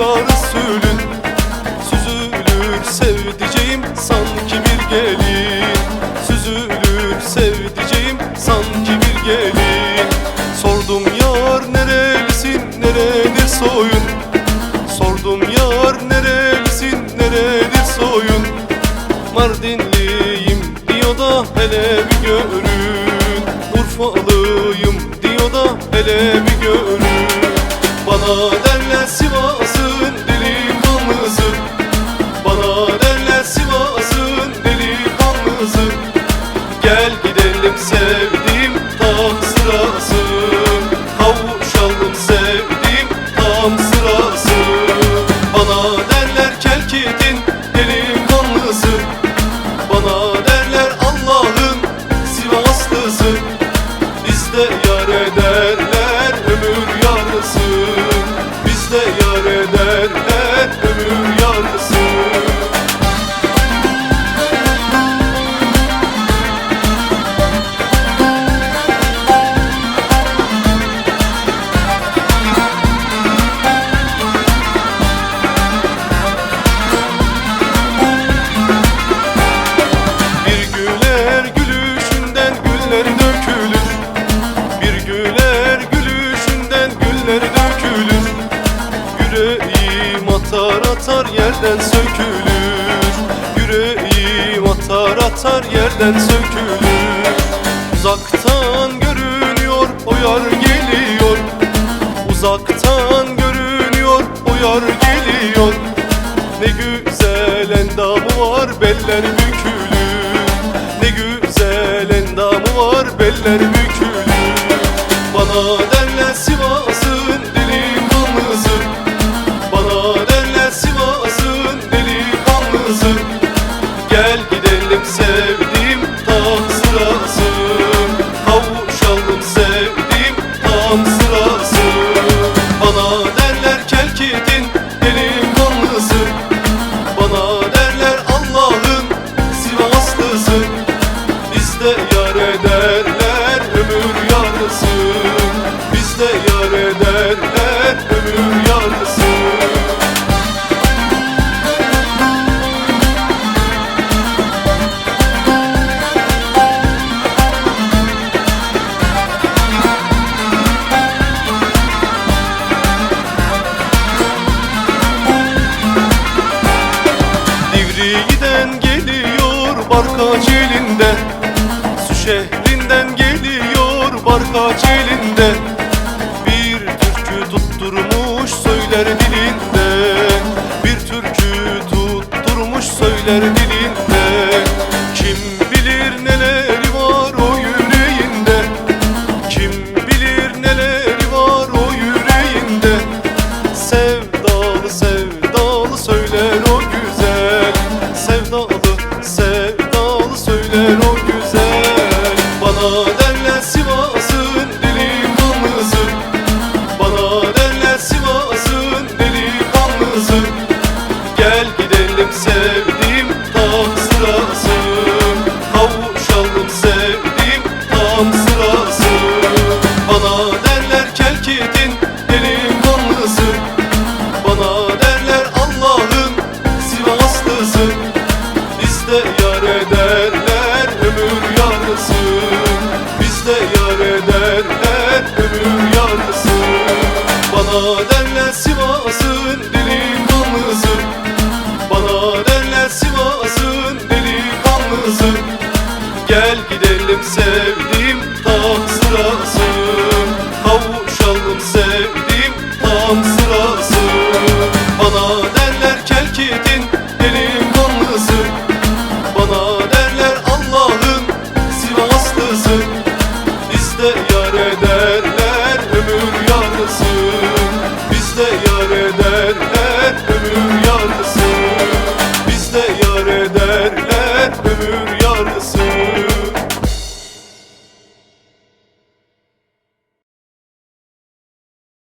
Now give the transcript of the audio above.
ila Resulün Süzülür sevdiceğim sanki bir gelin. Süzülür sevdiceğim sanki bir gelin. Sordum yar nerelisin neredir soyun? Sordum yar nerelisin neredir soyun? Mardinliyim diyor da hele bir görün. Urfalıyım diyor da hele bir görün. Bana yerden sökülür. Yüreğim atar atar yerden sökülür. Uzaktan görünüyor o yar geliyor. Uzaktan görünüyor o yar geliyor. Ne güzel endamı var beller bükülür. Ne güzel endamı var beller bükülür. Bana derler Sivas'ın ederler ömür geliyor barkaç elinde Su şehrinden geliyor barkaç elinde giderim